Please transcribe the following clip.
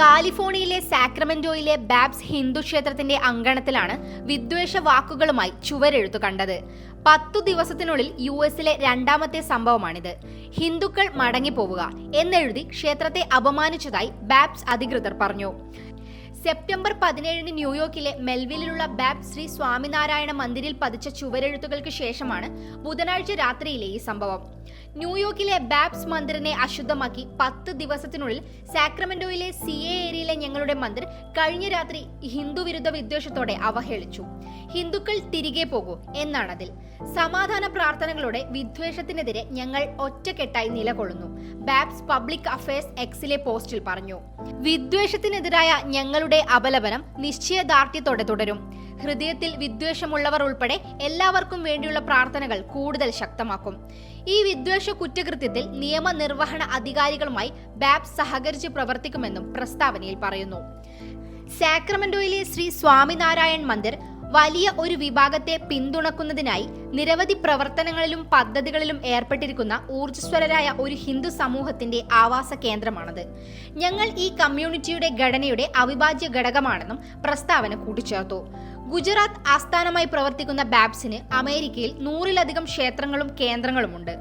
കാലിഫോർണിയയിലെ സാക്രമെന്റോയിലെ ബാബ്സ് ഹിന്ദു ക്ഷേത്രത്തിന്റെ അങ്കണത്തിലാണ് വിദ്വേഷ വാക്കുകളുമായി ചുവരെഴുത്തു കണ്ടത്. പത്തു ദിവസത്തിനുള്ളിൽ യു എസിലെ രണ്ടാമത്തെ സംഭവമാണിത്. ഹിന്ദുക്കൾ മടങ്ങിപ്പോവുക എന്നെഴുതി ക്ഷേത്രത്തെ അപമാനിച്ചതായി ബാബ്സ് അധികൃതർ പറഞ്ഞു. സെപ്റ്റംബർ പതിനേഴിന് ന്യൂയോർക്കിലെ മെൽവിലുള്ള ബാബ് ശ്രീ സ്വാമിനാരായണ മന്ദിരിൽ പതിച്ച ചുവരെഴുത്തുകൾക്ക് ശേഷമാണ് ബുധനാഴ്ച രാത്രിയിലെ ഈ സംഭവം. ന്യൂയോർക്കിലെ ബാബ്സ് മന്ദിറിനെ അശുദ്ധമാക്കി പത്ത് ദിവസത്തിനുള്ളിൽ സാക്രമെന്റോയിലെ സി എ ഏരിയയിലെ ഞങ്ങളുടെ മന്ദിർ കഴിഞ്ഞ രാത്രി ഹിന്ദുവിരുദ്ധ വിദ്വേഷത്തോടെ അവഹേളിച്ചു. ഹിന്ദുക്കൾ തിരികെ പോകൂ എന്നാണതിൽ. സമാധാന പ്രാർത്ഥനകളോടെ വിദ്വേഷത്തിനെതിരെ ഞങ്ങൾ ഒറ്റക്കെട്ടായി നിലകൊള്ളുന്നു ബാബ്സ് പബ്ലിക് അഫയേഴ്സ് എക്സിലെ പോസ്റ്റിൽ പറഞ്ഞു. വിദ്വേഷത്തിനെതിരായ ഞങ്ങളുടെ അപലപനം നിശ്ചയദാർഢ്യത്തോടെ തുടരും. ഹൃദയത്തിൽ വിദ്വേഷമുള്ളവർ ഉൾപ്പെടെ എല്ലാവർക്കും വേണ്ടിയുള്ള പ്രാർത്ഥനകൾ കൂടുതൽ ശക്തമാക്കും. ഈ വിദ്വേഷ കുറ്റകൃത്യത്തിൽ നിയമനിർവഹണ അധികാരികളുമായി ബാബ് സഹകരിച്ച് പ്രവർത്തിക്കുമെന്നും പ്രസ്താവനയിൽ പറയുന്നു. സാക്രമെന്റോയിലെ ശ്രീ സ്വാമിനാരായൺ മന്ദിർ വലിയ ഒരു വിഭാഗത്തെ പിന്തുണക്കുന്നതിനായി നിരവധി പ്രവർത്തനങ്ങളിലും പദ്ധതികളിലും ഏർപ്പെട്ടിരിക്കുന്ന ഊർജസ്വലരായ ഒരു ഹിന്ദു സമൂഹത്തിന്റെ ആവാസ കേന്ദ്രമാണത്. ഞങ്ങൾ ഈ കമ്മ്യൂണിറ്റിയുടെ ഘടനയുടെ അവിഭാജ്യ ഘടകമാണെന്നും പ്രസ്താവന കൂട്ടിച്ചേർത്തു. ഗുജറാത്ത് ആസ്ഥാനമായി പ്രവർത്തിക്കുന്ന ബാബ്സിന് അമേരിക്കയിൽ നൂറിലധികം ക്ഷേത്രങ്ങളും കേന്ദ്രങ്ങളുമുണ്ട്.